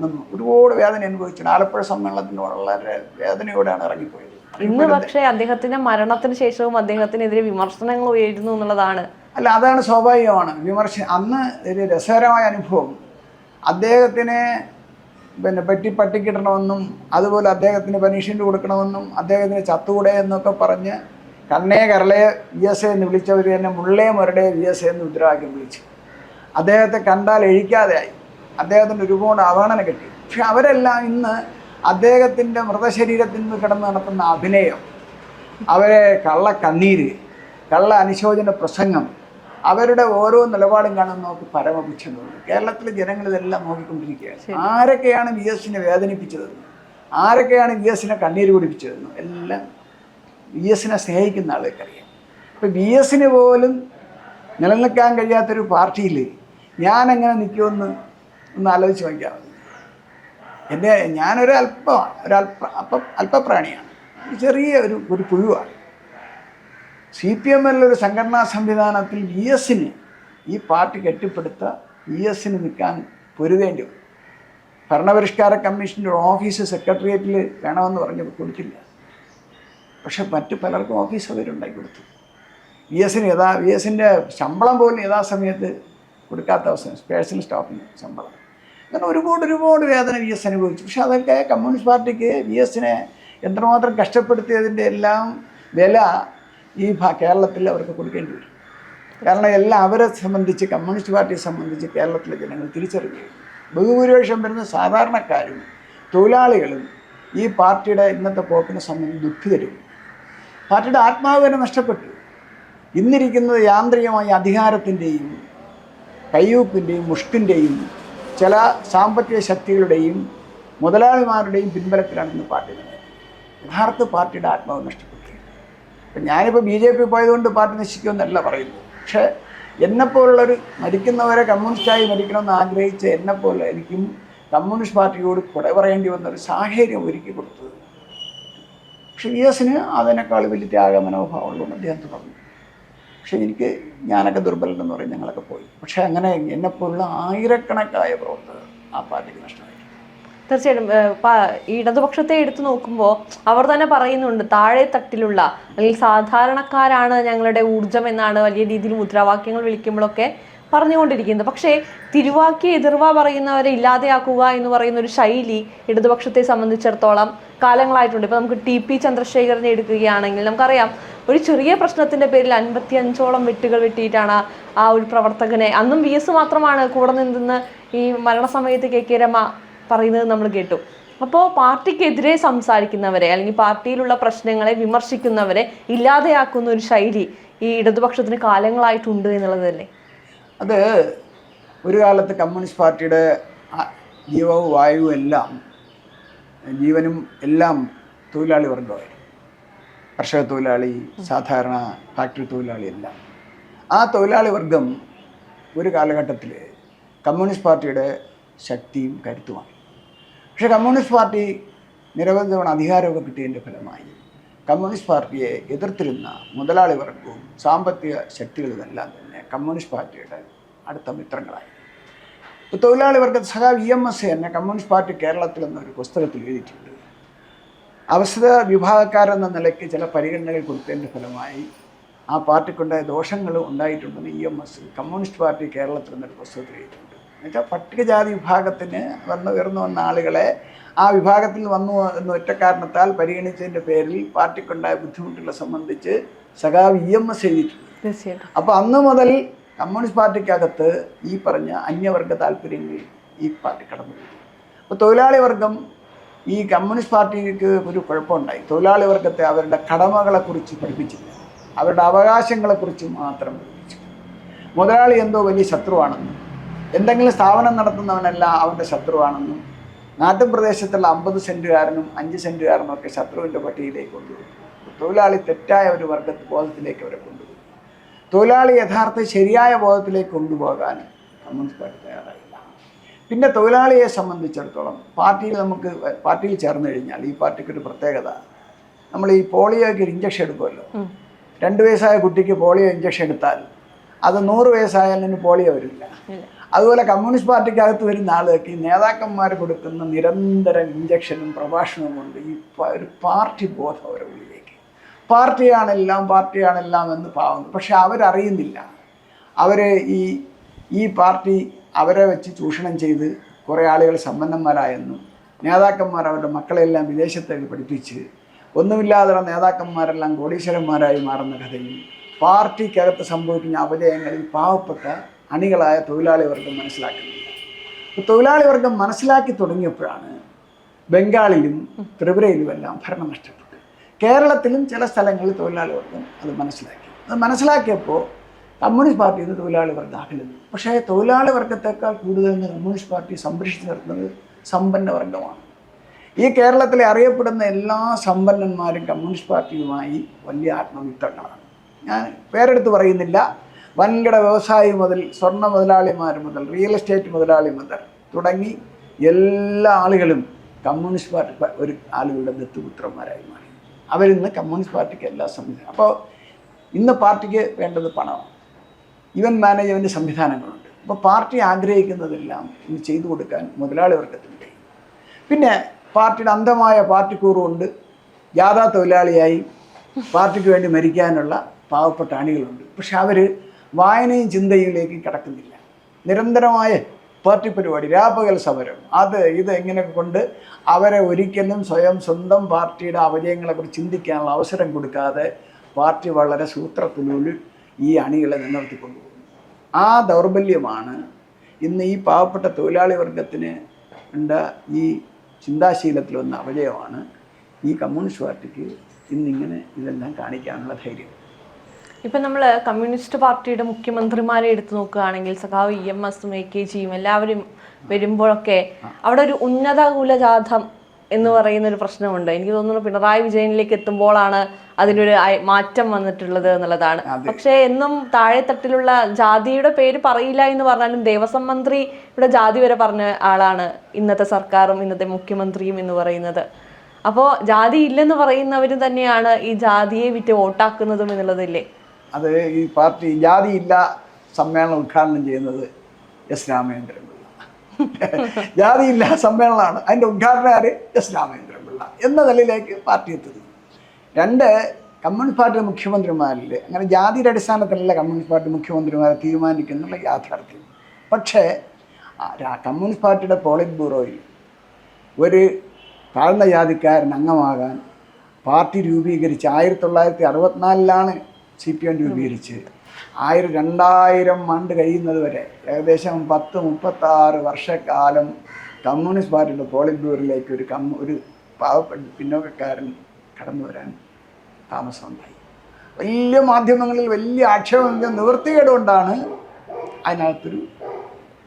നിന്നു ഒരുപാട് വേദന അനുഭവിച്ചു ആലപ്പുഴ സമ്മേളനത്തിന് വളരെ വേദനയോടെയാണ് ഇറങ്ങിപ്പോയത്. ഇന്ന് പക്ഷേ അദ്ദേഹത്തിന്റെ മരണത്തിന് ശേഷവും അദ്ദേഹത്തിനെതിരെ വിമർശനങ്ങൾ ഉയരുന്നു എന്നുള്ളതാണ്. അല്ല അതാണ് സ്വാഭാവികമാണ്. വിമർശ അന്ന് ഒരു രസകരമായ അനുഭവം. അദ്ദേഹത്തിനെ പിന്നെ പറ്റി പട്ടിക്കിടണമെന്നും അതുപോലെ അദ്ദേഹത്തിന് പനിഷ്മെന്റ് കൊടുക്കണമെന്നും അദ്ദേഹത്തിന് ചത്തുകൂടെ എന്നൊക്കെ പറഞ്ഞ് കണ്ണേ കരളയെ വി എസ് എ എന്ന് വിളിച്ചവർ തന്നെ മുള്ളേ മുരടേ വി എസ് എ എന്ന് മുദ്രാവാക്യം വിളിച്ചു. അദ്ദേഹത്തെ കണ്ടാൽ എഴിക്കാതെയായി. അദ്ദേഹത്തിന് ഒരുപാട് അവഗണന കിട്ടി പക്ഷെ അവരെല്ലാം ഇന്ന് അദ്ദേഹത്തിന്റെ മൃതശരീരത്തിൽ നിന്ന് കിടന്ന് നടത്തുന്ന അഭിനയം അവരെ കള്ള കണ്ണീര് കള്ള അനുശോചന പ്രസംഗം അവരുടെ ഓരോ നിലപാടും കാണാൻ നോക്കി പരമപുച്ഛങ്ങളുണ്ട് കേരളത്തിലെ ജനങ്ങൾ ഇതെല്ലാം നോക്കിക്കൊണ്ടിരിക്കുകയാണ്. ആരൊക്കെയാണ് വി എസിനെ വേദനിപ്പിച്ചതെന്ന് ആരൊക്കെയാണ് വി എസിനെ കണ്ണീര് കുടിപ്പിച്ചതെന്ന് എല്ലാം വി എസിനെ സ്നേഹിക്കുന്ന ആൾക്കറിയാം ഇപ്പം വി എസിന് പോലും നിലനിൽക്കാൻ കഴിയാത്തൊരു പാർട്ടിയിൽ ഞാനെങ്ങനെ നിൽക്കുമെന്ന് ഒന്ന് ആലോചിച്ച് നോക്കിയാൽ മതി എന്റെ ഞാനൊരു അല്പമാണ് ഒരു അല്പ അപ്പം അല്പപ്രാണിയാണ്. ചെറിയ ഒരു ഒരു പുഴുവാണ് സി പി എമ്മിലൊരു സംഘടനാ സംവിധാനത്തിൽ വി എസിന് ഈ പാർട്ടി കെട്ടിപ്പടുത്ത വി എസിന് നിൽക്കാൻ പൊരുതേണ്ടി വന്നു. ഭരണപരിഷ്കാര കമ്മീഷന്റെ ഓഫീസ് സെക്രട്ടേറിയറ്റിൽ വേണമെന്ന് പറഞ്ഞ് കൊടുത്തില്ല. പക്ഷെ മറ്റു പലർക്കും ഓഫീസ് അവരുണ്ടാക്കി കൊടുത്തു. വി എസിന് യഥാ വി എസിന്റെ ശമ്പളം പോലും യഥാസമയത്ത് കൊടുക്കാത്ത അവസരം പേഴ്സണൽ സ്റ്റാഫിന് ശമ്പളം. അങ്ങനെ ഒരുപാട് ഒരുപാട് വേദന വി എസ് അനുഭവിച്ചു. പക്ഷെ അതൊക്കെ കമ്മ്യൂണിസ്റ്റ് പാർട്ടിക്ക് വി എസിനെ എത്രമാത്രം കഷ്ടപ്പെടുത്തിയതിന്റെ എല്ലാം വില ഈ കേരളത്തിൽ അവർക്ക് കൊടുക്കേണ്ടി വരും. കാരണം എല്ലാം അവരെ സംബന്ധിച്ച് കമ്മ്യൂണിസ്റ്റ് പാർട്ടിയെ സംബന്ധിച്ച് കേരളത്തിലെ ജനങ്ങൾ തിരിച്ചറിയുകയും ബഹുഭൂരിപക്ഷം വരുന്ന സാധാരണക്കാരും തൊഴിലാളികളും ഈ പാർട്ടിയുടെ ഇന്നത്തെ പോക്കിനെ സംബന്ധിച്ച് ദുഃഖിതരും. പാർട്ടിയുടെ ആത്മാവ് തന്നെ നഷ്ടപ്പെട്ടു. ഇന്നിരിക്കുന്നത് യാന്ത്രികമായി അധികാരത്തിന്റെയും കയ്യൂപ്പിന്റെയും മുഷ്കിന്റെയും ചില സാമ്പത്തിക ശക്തികളുടെയും മുതലാളിമാരുടെയും പിൻബലത്തിലാണ് ഇന്ന് പാർട്ടി യഥാർത്ഥ പാർട്ടിയുടെ ആത്മാവ് നഷ്ടപ്പെട്ടു. അപ്പം ഞാനിപ്പോൾ ബി ജെ പി പോയതുകൊണ്ട് പാർട്ടി നശിക്കുമെന്നല്ല പറയുന്നത്. പക്ഷേ എന്നെപ്പോലുള്ളൊരു മരിക്കുന്നവരെ കമ്മ്യൂണിസ്റ്റായി മരിക്കണമെന്ന് ആഗ്രഹിച്ച എന്നെപ്പോലെ എനിക്കും കമ്മ്യൂണിസ്റ്റ് പാർട്ടിയോട് കുട പറയേണ്ടി വന്ന ഒരു സാഹചര്യം ഒരുക്കി കൊടുത്തത്. പക്ഷേ വി എസിന് അതിനേക്കാൾ വലിയ ത്യാഗ മനോഭാവമുള്ളതുകൊണ്ട് അദ്ദേഹം തുടർന്നു പക്ഷേ എനിക്ക് ഞാനൊക്കെ ദുർബലൻ എന്ന് പറയും ഞങ്ങളൊക്കെ പോയി. പക്ഷേ അങ്ങനെ എന്നെപ്പോലുള്ള ആയിരക്കണക്കായ പ്രവർത്തകർ ആ പാർട്ടിക്ക് നഷ്ടമായി. തീർച്ചയായിട്ടും ഇടതുപക്ഷത്തെ എടുത്തു നോക്കുമ്പോൾ അവർ തന്നെ പറയുന്നുണ്ട് താഴെ തട്ടിലുള്ള അല്ലെങ്കിൽ സാധാരണക്കാരാണ് ഞങ്ങളുടെ ഊർജം എന്നാണ് വലിയ രീതിയിൽ മുദ്രാവാക്യങ്ങൾ വിളിക്കുമ്പോഴൊക്കെ പറഞ്ഞുകൊണ്ടിരിക്കുന്നത്. പക്ഷേ തിരുവാക്കി എതിർവ പറയുന്നവരെ ഇല്ലാതെയാക്കുക എന്ന് പറയുന്ന ഒരു ശൈലി ഇടതുപക്ഷത്തെ സംബന്ധിച്ചിടത്തോളം കാലങ്ങളായിട്ടുണ്ട്. ഇപ്പം നമുക്ക് ടി പി ചന്ദ്രശേഖരനെ എടുക്കുകയാണെങ്കിൽ നമുക്കറിയാം ഒരു ചെറിയ പ്രശ്നത്തിന്റെ പേരിൽ അൻപത്തി അഞ്ചോളം വെട്ടുകൾ വെട്ടിയിട്ടാണ് ആ ഒരു പ്രവർത്തകനെ. അന്നും വി എസ് മാത്രമാണ് കൂടെ നിന്നെന്ന് ഈ മരണസമയത്ത് കെ കെ രമ പറയുന്നത് നമ്മൾ കേട്ടു. അപ്പോൾ പാർട്ടിക്കെതിരെ സംസാരിക്കുന്നവരെ അല്ലെങ്കിൽ പാർട്ടിയിലുള്ള പ്രശ്നങ്ങളെ വിമർശിക്കുന്നവരെ ഇല്ലാതെയാക്കുന്ന ഒരു ശൈലി ഈ ഇടതുപക്ഷത്തിന് കാലങ്ങളായിട്ടുണ്ട് എന്നുള്ളതല്ലേ അത് ഒരു കാലത്ത് കമ്മ്യൂണിസ്റ്റ് പാർട്ടിയുടെ ജീവവും വായുവും എല്ലാം ജീവനും എല്ലാം തൊഴിലാളി വർഗമായിരുന്നു കർഷക തൊഴിലാളി സാധാരണ ഫാക്ടറി തൊഴിലാളി എല്ലാം. ആ തൊഴിലാളി വർഗം ഒരു കാലഘട്ടത്തിൽ കമ്മ്യൂണിസ്റ്റ് പാർട്ടിയുടെ ശക്തിയും കരുത്തുമാണ് പക്ഷേ കമ്മ്യൂണിസ്റ്റ് പാർട്ടി നിരവധി തവണ അധികാരമൊക്കെ കിട്ടിയതിന്റെ ഫലമായി കമ്മ്യൂണിസ്റ്റ് പാർട്ടിയെ എതിർത്തിരുന്ന മുതലാളി വർഗവും സാമ്പത്തിക ശക്തികളുമെല്ലാം തന്നെ കമ്മ്യൂണിസ്റ്റ് പാർട്ടിയുടെ അടുത്ത മിത്രങ്ങളായി. ഇപ്പോൾ തൊഴിലാളി വർഗ സഖാവ് ഇ എം എസ് തന്നെ കമ്മ്യൂണിസ്റ്റ് പാർട്ടി കേരളത്തിൽ എന്നൊരു പുസ്തകത്തിൽ എഴുതിയിട്ടുണ്ട്. അവസര വിഭാഗക്കാരെന്ന നിലയ്ക്ക് ചില പരിഗണനകൾ കൊടുത്തതിന്റെ ഫലമായി ആ പാർട്ടിക്കുണ്ടായ ദോഷങ്ങൾ ഉണ്ടായിട്ടുണ്ടെന്ന് E M S communist party കേരളത്തിൽ എന്നൊരു പുസ്തകത്തിൽ എഴുതിയിട്ടുണ്ട്. എന്നുവെച്ചാൽ പട്ടികജാതി വിഭാഗത്തിന് വന്ന് ഉയർന്നു വന്ന ആളുകളെ ആ വിഭാഗത്തിൽ വന്നു എന്ന ഒറ്റ കാരണത്താൽ പരിഗണിച്ചതിന്റെ പേരിൽ പാർട്ടിക്കുണ്ടായ ബുദ്ധിമുട്ടുകളെ സംബന്ധിച്ച് സഖാവ് ഇ എം എസ് എഴുതിയിട്ടുണ്ട്. അപ്പോൾ അന്ന് മുതൽ കമ്മ്യൂണിസ്റ്റ് പാർട്ടിക്കകത്ത് ഈ പറഞ്ഞ അന്യവർഗ താല്പര്യങ്ങൾ ഈ പാർട്ടി കടന്നു അപ്പോൾ തൊഴിലാളി വർഗം ഈ കമ്മ്യൂണിസ്റ്റ് പാർട്ടിക്ക് ഒരു കുഴപ്പമുണ്ടായി. തൊഴിലാളി വർഗത്തെ അവരുടെ കടമകളെക്കുറിച്ച് പഠിപ്പിച്ചില്ല. അവരുടെ അവകാശങ്ങളെക്കുറിച്ച് മാത്രം പഠിപ്പിച്ചു മുതലാളി എന്തോ വലിയ ശത്രുവാണെന്നും എന്തെങ്കിലും സ്ഥാപനം നടത്തുന്നവനല്ല അവന്റെ ശത്രുവാണെന്നും നാട്ടുപ്രദേശത്തുള്ള അമ്പത് സെന്റുകാരനും അഞ്ച് സെന്റുകാരനും ഒക്കെ ശത്രുവിന്റെ പട്ടികയിലേക്ക് കൊണ്ടുപോകും തൊഴിലാളി തെറ്റായ ഒരു വർഗ ബോധത്തിലേക്ക് അവരെ കൊണ്ടുപോകും തൊഴിലാളി യഥാർത്ഥ ശരിയായ ബോധത്തിലേക്ക് കൊണ്ടുപോകാൻ കമ്മ്യൂണിസ്റ്റ് പാർട്ടി തയ്യാറായില്ല. പിന്നെ തൊഴിലാളിയെ സംബന്ധിച്ചിടത്തോളം പാർട്ടിയിൽ നമുക്ക് പാർട്ടിയിൽ ചേർന്ന് കഴിഞ്ഞാൽ ഈ പാർട്ടിക്ക് ഒരു പ്രത്യേകത. നമ്മൾ ഈ പോളിയോയ്ക്ക് ഒരു ഇഞ്ചക്ഷൻ എടുക്കുമല്ലോ. രണ്ട് വയസ്സായ കുട്ടിക്ക് പോളിയോ ഇഞ്ചക്ഷൻ എടുത്താൽ അത് നൂറ് വയസ്സായാലും പോളിയോ വരില്ല. അതുപോലെ കമ്മ്യൂണിസ്റ്റ് പാർട്ടിക്കകത്ത് വരുന്ന ആളുകൾക്ക് ഈ നേതാക്കന്മാർ കൊടുക്കുന്ന നിരന്തരം ഇഞ്ചക്ഷനും പ്രഭാഷണവും കൊണ്ട് ഈ ഒരു പാർട്ടി ബോധം അവരെ ഉള്ളിലേക്ക് പാർട്ടിയാണെല്ലാം പാർട്ടിയാണെല്ലാം എന്ന് പാവുന്നു പക്ഷെ അവരറിയുന്നില്ല. അവരെ ഈ ഈ പാർട്ടി അവരെ വെച്ച് ചൂഷണം ചെയ്ത് കുറേ ആളുകൾ സമ്പന്നന്മാരായെന്നും നേതാക്കന്മാർ അവരുടെ മക്കളെല്ലാം വിദേശത്തേക്ക് പഠിപ്പിച്ച് ഒന്നുമില്ലാതെ നേതാക്കന്മാരെല്ലാം കോടീശ്വരന്മാരായി മാറുന്ന കഥയും പാർട്ടിക്കകത്ത് സംഭവിക്കുന്ന അപജയങ്ങളിൽ പാവപ്പെട്ട അണികളായ തൊഴിലാളി വർഗം മനസ്സിലാക്കുന്നില്ല. തൊഴിലാളി വർഗം മനസ്സിലാക്കി തുടങ്ങിയപ്പോഴാണ് ബംഗാളിലും ത്രിപുരയിലുമെല്ലാം ഭരണം നഷ്ടപ്പെട്ടു കേരളത്തിലും ചില സ്ഥലങ്ങളിൽ തൊഴിലാളി വർഗം അത് മനസ്സിലാക്കി. അത് മനസ്സിലാക്കിയപ്പോൾ കമ്മ്യൂണിസ്റ്റ് പാർട്ടി നിന്ന് തൊഴിലാളി വർഗം അകലുന്നു പക്ഷേ തൊഴിലാളി വർഗത്തെക്കാൾ കൂടുതൽ ഇന്ന് കമ്മ്യൂണിസ്റ്റ് പാർട്ടി സംരക്ഷിച്ചു നിർത്തുന്നത് സമ്പന്ന വർഗമാണ്. ഈ കേരളത്തിലെ അറിയപ്പെടുന്ന എല്ലാ സമ്പന്നന്മാരും കമ്മ്യൂണിസ്റ്റ് പാർട്ടിയുമായി വലിയ ആത്മവിത്തങ്ങളാണ്. ഞാൻ പേരെടുത്ത് പറയുന്നില്ല. വൻകിട വ്യവസായി മുതൽ സ്വർണ മുതലാളിമാർ മുതൽ റിയൽ എസ്റ്റേറ്റ് മുതലാളി മുതൽ തുടങ്ങി എല്ലാ ആളുകളും കമ്മ്യൂണിസ്റ്റ് പാർട്ടി ഒരു ആളുകളുടെ ദത്തുപുത്രന്മാരായി അവരിന്ന് കമ്മ്യൂണിസ്റ്റ് പാർട്ടിക്ക് എല്ലാ സംവിധാനം അപ്പോൾ ഇന്ന് പാർട്ടിക്ക് വേണ്ടത് പണമാണ് ഇവൻ മാനേജ്മെന്റ് സംവിധാനങ്ങളുണ്ട്. അപ്പോൾ പാർട്ടി ആഗ്രഹിക്കുന്നതെല്ലാം ഇന്ന് ചെയ്തു കൊടുക്കാൻ മുതലാളി വർഗത്തിന് പിന്നെ പാർട്ടിയുടെ അന്ധമായ പാർട്ടിക്കൂറ് കൊണ്ട് യാഥാ തൊഴിലാളിയായി പാർട്ടിക്ക് വേണ്ടി മരിക്കാനുള്ള പാവപ്പെട്ട അണികളുണ്ട്. പക്ഷെ അവർ വായനയും ചിന്തയിലേക്ക് കിടക്കുന്നില്ല. നിരന്തരമായ പാർട്ടി പരിപാടി രാപ്പകൽ സമരം. അത് ഇത് ഇങ്ങനെ കൊണ്ട് അവരെ ഒരിക്കലും സ്വയം സ്വന്തം പാർട്ടിയുടെ അപജയങ്ങളെക്കുറിച്ച് ചിന്തിക്കാനുള്ള അവസരം കൊടുക്കാതെ പാർട്ടി വളരെ സൂത്രത്തിനുള്ളിൽ ഈ അണികളെ നിലനിർത്തിക്കൊണ്ടുപോകുന്നു. ആ ദൗർബല്യമാണ് ഇന്ന് ഈ പാവപ്പെട്ട തൊഴിലാളി വർഗത്തിന് ഉണ്ട ഈ ചിന്താശീലത്തിൽ വന്ന അപജയമാണ് ഈ കമ്മ്യൂണിസ്റ്റ് പാർട്ടിക്ക് ഇന്നിങ്ങനെ ഇതെല്ലാം കാണിക്കാനുള്ള ധൈര്യം. ഇപ്പൊ നമ്മൾ കമ്മ്യൂണിസ്റ്റ് പാർട്ടിയുടെ മുഖ്യമന്ത്രിമാരെ എടുത്തു നോക്കുകയാണെങ്കിൽ സഖാവ് ഇ എം എസും എ കെ ജിയും എല്ലാവരും വരുമ്പോഴൊക്കെ അവിടെ ഒരു ഉന്നത കുലജാഥം എന്ന് പറയുന്ന ഒരു പ്രശ്നമുണ്ട്. എനിക്ക് തോന്നുന്നു പിണറായി വിജയനിലേക്ക് എത്തുമ്പോഴാണ് അതിനൊരു മാറ്റം വന്നിട്ടുള്ളത് എന്നുള്ളതാണ്. പക്ഷേ എന്നും താഴെത്തട്ടിലുള്ള ജാതിയുടെ പേര് പറയില്ല എന്ന് പറഞ്ഞാലും ദേവസ്വം മന്ത്രി ഇവിടെ ജാതി വരെ പറഞ്ഞ ആളാണ് ഇന്നത്തെ സർക്കാരും ഇന്നത്തെ മുഖ്യമന്ത്രിയും എന്ന് പറയുന്നത്. അപ്പോൾ ജാതി ഇല്ലെന്ന് പറയുന്നവർ തന്നെയാണ് ഈ ജാതിയെ വിറ്റ് വോട്ടാക്കുന്നതും എന്നുള്ളതില്ലേ? അത് ഈ പാർട്ടി ജാതിയില്ല സമ്മേളനം ഉദ്ഘാടനം ചെയ്യുന്നത് എസ് രാമചന്ദ്രൻ പിള്ള (laughs) ജാതിയില്ല സമ്മേളനമാണ് അതിന്റെ ഉദ്ഘാടനക്കാർ എസ് രാമചന്ദ്രൻ പിള്ള എന്ന നിലയിലേക്ക് പാർട്ടി എത്തുന്നു. രണ്ട് കമ്മ്യൂണിസ്റ്റ് പാർട്ടി മുഖ്യമന്ത്രിമാരിൽ അങ്ങനെ ജാതിയുടെ അടിസ്ഥാനത്തിലല്ല കമ്മ്യൂണിസ്റ്റ് പാർട്ടി മുഖ്യമന്ത്രിമാരെ തീരുമാനിക്കുന്നുള്ള യാഥാർത്ഥ്യം. പക്ഷേ കമ്മ്യൂണിസ്റ്റ് പാർട്ടിയുടെ പോളിറ്റ് ബ്യൂറോയിൽ ഒരു താഴ്ന്ന ജാതിക്കാരൻ അംഗമാകാൻ പാർട്ടി രൂപീകരിച്ച് ആയിരത്തി തൊള്ളായിരത്തി അറുപത്തിനാലിലാണ് സി പി എം രൂപീകരിച്ച് ആയിരം രണ്ടായിരം ആണ്ട് കഴിയുന്നത് വരെ ഏകദേശം പത്ത് മുപ്പത്താറ് വർഷക്കാലം കമ്മ്യൂണിസ്റ്റ് പാർട്ടിയുടെ പോളിറ്റ് ബ്യൂറിലേക്ക് ഒരു കമ്മ ഒരു പാവപ്പെട്ട പിന്നോക്കക്കാരൻ കടന്നു വരാൻ താമസമുണ്ടായി വലിയ മാധ്യമങ്ങളിൽ വലിയ ആക്ഷേപമില്ല നിവൃത്തികേടുകൊണ്ടാണ് അതിനകത്തൊരു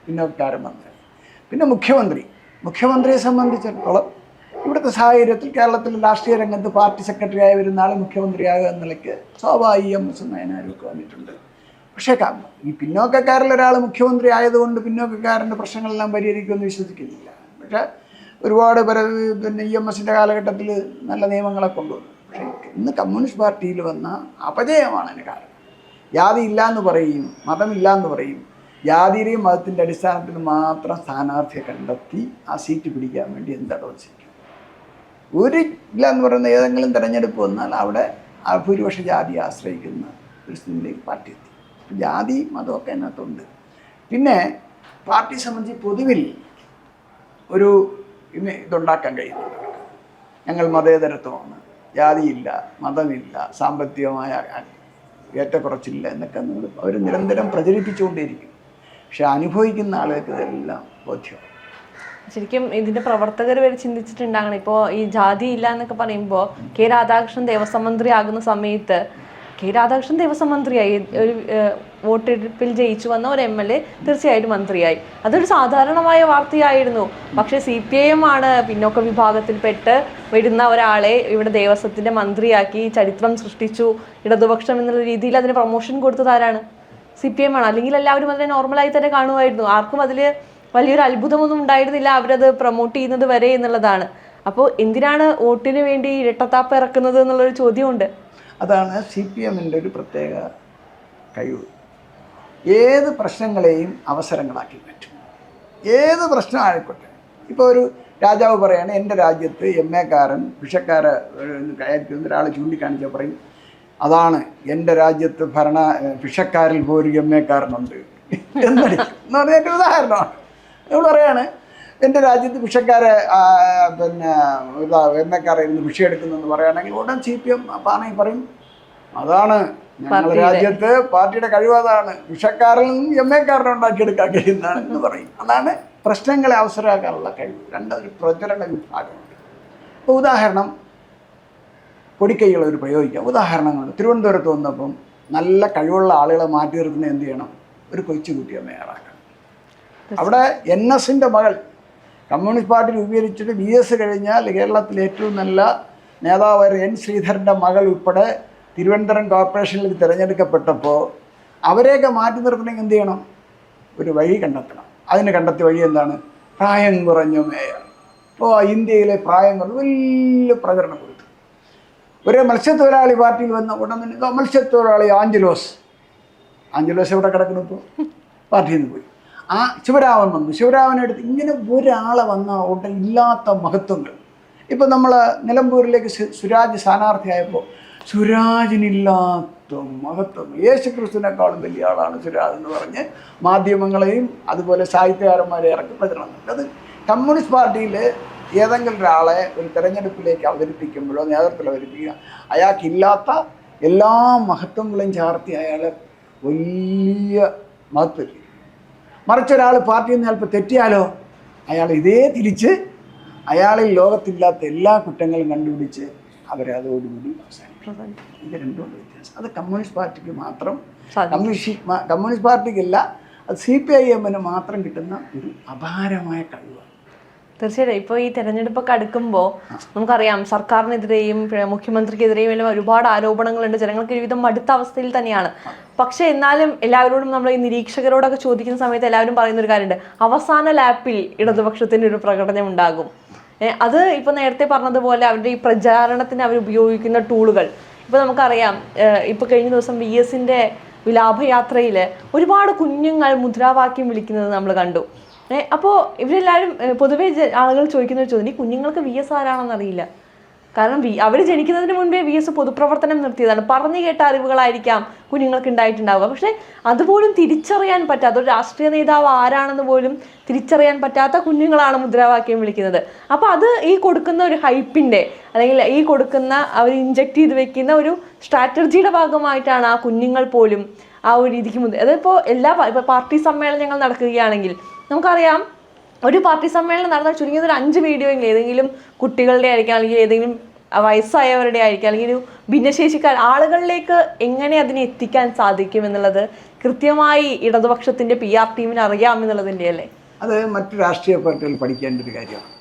പിന്നോക്കക്കാരൻ വന്നത്. പിന്നെ മുഖ്യമന്ത്രി. മുഖ്യമന്ത്രിയെ സംബന്ധിച്ചിടത്തോളം ഇവിടുത്തെ സാഹചര്യത്തിൽ കേരളത്തിലെ രാഷ്ട്രീയ രംഗത്ത് പാർട്ടി സെക്രട്ടറിയായി വരുന്ന ആൾ മുഖ്യമന്ത്രിയാകുക നിലയ്ക്ക് സ്വാഭാവികം നയനാരും വന്നിട്ടുണ്ട്. പക്ഷേ ഈ പിന്നോക്കക്കാരിൽ ഒരാൾ മുഖ്യമന്ത്രി ആയതുകൊണ്ട് പിന്നോക്കക്കാരന്റെ പ്രശ്നങ്ങളെല്ലാം പരിഹരിക്കുമെന്ന് വിശ്വസിക്കുന്നില്ല. പക്ഷേ ഒരുപാട് പേര് പിന്നെ ഇ എം എസിന്റെ കാലഘട്ടത്തിൽ നല്ല നിയമങ്ങളെ കൊണ്ടുവന്നു. പക്ഷേ ഇന്ന് കമ്മ്യൂണിസ്റ്റ് പാർട്ടിയിൽ വന്ന അപജയമാണ് അതിന് കാരണം. ജാതി ഇല്ല എന്ന് പറയും മതമില്ല എന്ന് പറയും. ജാതിയുടെയും മതത്തിന്റെ അടിസ്ഥാനത്തിൽ മാത്രം സ്ഥാനാർത്ഥിയെ കണ്ടെത്തി ആ സീറ്റ് പിടിക്കാൻ വേണ്ടി എന്താണോ ചെയ്യും ഒരു ഇല്ല എന്ന് പറയുന്ന ഏതെങ്കിലും തിരഞ്ഞെടുപ്പ് വന്നാൽ അവിടെ ആ ഭൂരിപക്ഷ ജാതിയെ ആശ്രയിക്കുന്ന ഒരു ലീഗ് പാർട്ടി എത്തി. ജാതി മതമൊക്കെ അതിനകത്തുണ്ട്. പിന്നെ പാർട്ടി സംബന്ധിച്ച് പൊതുവിൽ ഒരു ഇതുണ്ടാക്കാൻ കഴിയുന്നുണ്ട് ഞങ്ങൾ മതേതരത്വമാണ്. ജാതിയില്ല മതമില്ല സാമ്പത്തികമായ ഏറ്റക്കുറച്ചില്ല എന്നൊക്കെ അവർ നിരന്തരം പ്രചരിപ്പിച്ചുകൊണ്ടേയിരിക്കും. പക്ഷെ അനുഭവിക്കുന്ന ആളുകൾക്ക് ഇതെല്ലാം ബോധ്യം ശരിക്കും ഇതിന്റെ പ്രവർത്തകർ വരെ ചിന്തിച്ചിട്ടുണ്ടാകണം. ഇപ്പോ ഈ ജാതി ഇല്ല എന്നൊക്കെ പറയുമ്പോൾ കെ രാധാകൃഷ്ണൻ ദേവസ്വം മന്ത്രി ആകുന്ന സമയത്ത് കെ രാധാകൃഷ്ണൻ ദേവസ്വം മന്ത്രിയായി ഒരു വോട്ടെടുപ്പിൽ ജയിച്ചു വന്ന ഒരു എം എൽ എ തീർച്ചയായിട്ടും മന്ത്രിയായി. അതൊരു സാധാരണമായ വാർത്തയായിരുന്നു. പക്ഷേ സി പി ഐ എം ആണ് പിന്നോക്ക വിഭാഗത്തിൽപ്പെട്ട് വരുന്ന ഒരാളെ ഇവിടെ ദേവസ്വത്തിന്റെ മന്ത്രിയാക്കി ചരിത്രം സൃഷ്ടിച്ചു. ഇടതുപക്ഷം എന്നുള്ള രീതിയിൽ അതിന് പ്രൊമോഷൻ കൊടുത്തതാരാണ് സി പി എം ആണ്. അല്ലെങ്കിൽ എല്ലാവരും അതിനെ നോർമലായി തന്നെ കാണുമായിരുന്നു. ആർക്കും അതിൽ വലിയൊരു അത്ഭുതമൊന്നും ഉണ്ടായിരുന്നില്ല. അവരത് പ്രൊമോട്ട് ചെയ്യുന്നത് വരെ എന്നുള്ളതാണ്. അപ്പോൾ എന്തിനാണ് വോട്ടിന് വേണ്ടി ഇരട്ടത്താപ്പ് ഇറക്കുന്നത് എന്നുള്ളൊരു ചോദ്യമുണ്ട്. അതാണ് സി പി എമ്മിന്റെ ഒരു പ്രത്യേക കഴിവ്. ഏത് പ്രശ്നങ്ങളെയും അവസരങ്ങളാക്കി പറ്റും ഏത് പ്രശ്നമായിക്കോട്ടെ ഇപ്പോൾ ഒരു രാജാവ് പറയാണ് എന്റെ രാജ്യത്ത് എം എക്കാരൻ ഭിഷക്കാര കയറ്റി ഒരാൾ ചൂണ്ടിക്കാണിച്ചാൽ പറയും അതാണ് എന്റെ രാജ്യത്ത് ഭരണ ഭിഷക്കാരിൽ പോലും എം എക്കാരനുണ്ട് എന്നടിക്കും എന്ന് പറഞ്ഞ ഉദാഹരണമാണ്. നമ്മൾ പറയാണ് എന്റെ രാജ്യത്ത് ഭിക്ഷക്കാരെ പിന്നെ ഇതാ എന്നൊക്കെ ഇരുന്ന് ഭിക്ഷ എടുക്കുന്നെന്ന് പറയുകയാണെങ്കിൽ ഉടൻ സി പി എം പാണി പറയും. അതാണ് ഞങ്ങളുടെ രാജ്യത്ത് പാർട്ടിയുടെ കഴിവ് അതാണ്. ഭിക്ഷക്കാരിൽ നിന്നും എം എക്കാരനെ ഉണ്ടാക്കിയെടുക്കാൻ കഴിയുന്നതാണ് എന്ന് പറയും. അതാണ് പ്രശ്നങ്ങളെ അവസരമാക്കാനുള്ള കഴിവ്. രണ്ടൊരു പ്രചരണ വിഭാഗമുണ്ട് ഇപ്പോൾ ഉദാഹരണം പൊടിക്കൈകളൊരു പ്രയോഗിക്കാം. ഉദാഹരണങ്ങൾ തിരുവനന്തപുരത്ത് വന്നപ്പം നല്ല കഴിവുള്ള ആളുകളെ മാറ്റി നിർത്തുന്ന എന്ത് ചെയ്യണം? ഒരു കൊച്ചുകുട്ടിയെ മേയറാക്കണം അവിടെ എൻ എസിന്റെ മകൾ കമ്മ്യൂണിസ്റ്റ് പാർട്ടി രൂപീകരിച്ചിട്ട് വി എസ് കഴിഞ്ഞാൽ കേരളത്തിലെ ഏറ്റവും നല്ല നേതാവായ എൻ ശ്രീധരന്റെ മകൾ ഉൾപ്പെടെ തിരുവനന്തപുരം കോർപ്പറേഷനിൽ തിരഞ്ഞെടുക്കപ്പെട്ടപ്പോൾ അവരെയൊക്കെ മാറ്റി നിർത്തണമെങ്കിൽ എന്ത് ചെയ്യണം? ഒരു വഴി കണ്ടെത്തണം. അതിന് കണ്ടെത്തിയ വഴി എന്താണ്? പ്രായം കുറഞ്ഞ മേയർ. അപ്പോൾ ഇന്ത്യയിലെ പ്രായം കുറഞ്ഞ വലിയ പ്രചരണം കൊടുത്തു. ഒരു മത്സ്യത്തൊഴിലാളി പാർട്ടിയിൽ വന്ന ഉടൻ തന്നെ മത്സ്യത്തൊഴിലാളി ആഞ്ചലോസ്. ആഞ്ചലോസ് എവിടെ കിടക്കുന്നു ഇപ്പോൾ (laughs) പാർട്ടിയിൽ നിന്ന് പോയി. ആ ശിവരാമൻ വന്നു. ശിവരാമനെ എടുത്ത് ഇങ്ങനെ ഒരാളെ വന്ന ഉടൻ ഇല്ലാത്ത മഹത്വങ്ങൾ. ഇപ്പം നമ്മൾ നിലമ്പൂരിലേക്ക് സുരാജ് സ്ഥാനാർത്ഥിയായപ്പോൾ സുരാജിനില്ലാത്ത മഹത്വം. യേശു ക്രിസ്തുവിനേക്കാളും വലിയ ആളാണ് സുരാജ് എന്ന് പറഞ്ഞ് മാധ്യമങ്ങളെയും അതുപോലെ സാഹിത്യകാരന്മാരെയും ഇറക്കി പ്രചരണം അത് കമ്മ്യൂണിസ്റ്റ് പാർട്ടിയിൽ ഏതെങ്കിലും ഒരാളെ ഒരു തെരഞ്ഞെടുപ്പിലേക്ക് അവതരിപ്പിക്കുമ്പോഴോ നേതൃത്വത്തിൽ അവതരിപ്പിക്കുക അയാൾക്കില്ലാത്ത എല്ലാ മഹത്വങ്ങളും ചാർത്തി അയാൾ വലിയ മഹത്വം മറിച്ചൊരാൾ പാർട്ടിയിൽ നിന്ന് അല്പം തെറ്റിയാലോ അയാൾ ഇതേ തിരിച്ച് അയാളിൽ ലോകത്തില്ലാത്ത എല്ലാ കുറ്റങ്ങളും കണ്ടുപിടിച്ച് അവരെ അതോടുകൂടി അവസാനിക്കും ഇത് രണ്ടും വ്യത്യാസം. അത് കമ്മ്യൂണിസ്റ്റ് പാർട്ടിക്ക് മാത്രം കമ്മ്യൂണിസ്റ്റ് കമ്മ്യൂണിസ്റ്റ് പാർട്ടിക്കല്ല അത് സി പി ഐ എമ്മിന് മാത്രം കിട്ടുന്ന ഒരു അപാരമായ കഴിവാണ്. തീർച്ചയായിട്ടും. ഇപ്പോൾ ഈ തെരഞ്ഞെടുപ്പൊക്കെ അടുക്കുമ്പോൾ നമുക്കറിയാം സർക്കാരിനെതിരെയും മുഖ്യമന്ത്രിക്കെതിരെയും എല്ലാം ഒരുപാട് ആരോപണങ്ങളുണ്ട്. ജനങ്ങൾക്ക് ഒരുവിധം മടുത്ത അവസ്ഥയിൽ തന്നെയാണ്. പക്ഷെ എന്നാലും എല്ലാവരോടും നമ്മൾ ഈ നിരീക്ഷകരോടൊക്കെ ചോദിക്കുന്ന സമയത്ത് എല്ലാവരും പറയുന്ന ഒരു കാര്യമുണ്ട്. അവസാന ലാപ്പിൽ ഇടതുപക്ഷത്തിന്റെ ഒരു പ്രകടനം ഉണ്ടാകും. അത് ഇപ്പൊ നേരത്തെ പറഞ്ഞതുപോലെ അവരുടെ ഈ പ്രചാരണത്തിന് അവർ ഉപയോഗിക്കുന്ന ടൂളുകൾ. ഇപ്പൊ നമുക്കറിയാം ഇപ്പോൾ ഇപ്പൊ കഴിഞ്ഞ ദിവസം വി എസിന്റെ വിലാപയാത്രയിൽ ഒരുപാട് കുഞ്ഞുങ്ങൾ മുദ്രാവാക്യം വിളിക്കുന്നത് നമ്മൾ കണ്ടു. അപ്പോൾ ഇവരെല്ലാവരും പൊതുവേ ആളുകൾ ചോദിക്കുന്ന ഒരു ചോദ്യം ഈ കുഞ്ഞുങ്ങൾക്ക് വി എസ് ആരാണെന്ന് അറിയില്ല? കാരണം വി അവർ ജനിക്കുന്നതിന് മുൻപേ വി എസ് പൊതുപ്രവർത്തനം നിർത്തിയതാണ്. പറഞ്ഞു കേട്ട അറിവുകളായിരിക്കാം കുഞ്ഞുങ്ങൾക്ക് ഉണ്ടായിട്ടുണ്ടാവുക. പക്ഷേ അതുപോലും തിരിച്ചറിയാൻ പറ്റാത്ത ഒരു രാഷ്ട്രീയ നേതാവ് ആരാണെന്ന് പോലും തിരിച്ചറിയാൻ പറ്റാത്ത കുഞ്ഞുങ്ങളാണ് മുദ്രാവാക്യം വിളിക്കുന്നത്. അപ്പോൾ അത് ഈ കൊടുക്കുന്ന ഒരു ഹൈപ്പിന്റെ അല്ലെങ്കിൽ ഈ കൊടുക്കുന്ന അവർ ഇഞ്ചക്ട് ചെയ്ത് വെക്കുന്ന ഒരു സ്ട്രാറ്റജിയുടെ ഭാഗമായിട്ടാണ് ആ കുഞ്ഞുങ്ങൾ പോലും ആ ഒരു രീതിക്ക് മുൻ അതിപ്പോൾ എല്ലാ ഇപ്പോൾ പാർട്ടി സമ്മേളനങ്ങൾ നടക്കുകയാണെങ്കിൽ നമുക്കറിയാം ഒരു പാർട്ടി സമ്മേളനം നടന്നാൽ ചുരുങ്ങിയത് ഒരു അഞ്ച് വീഡിയോയെങ്കിലും ഏതെങ്കിലും കുട്ടികളുടെ ആയിരിക്കാം അല്ലെങ്കിൽ ഏതെങ്കിലും വയസ്സായവരുടെ ആയിരിക്കാം അല്ലെങ്കിൽ ഒരു ഭിന്നശേഷിക്കാർ ആളുകളിലേക്ക് എങ്ങനെ അതിനെ എത്തിക്കാൻ സാധിക്കും എന്നുള്ളത് കൃത്യമായി ഇടതുപക്ഷത്തിന്റെ പി ആർ ടീമിന് അറിയാം എന്നുള്ളതിന്റെ അല്ലേ? അത് മറ്റു രാഷ്ട്രീയ പാർട്ടികൾ പഠിക്കേണ്ട ഒരു കാര്യമാണ്.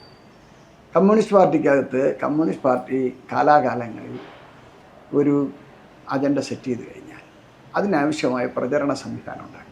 കമ്മ്യൂണിസ്റ്റ് പാർട്ടിക്കകത്ത് കമ്മ്യൂണിസ്റ്റ് പാർട്ടി കാലാകാലങ്ങളിൽ ഒരു അജണ്ട സെറ്റ് ചെയ്ത് കഴിഞ്ഞാൽ അതിനാവശ്യമായ പ്രചരണ സംവിധാനം ഉണ്ടാക്കും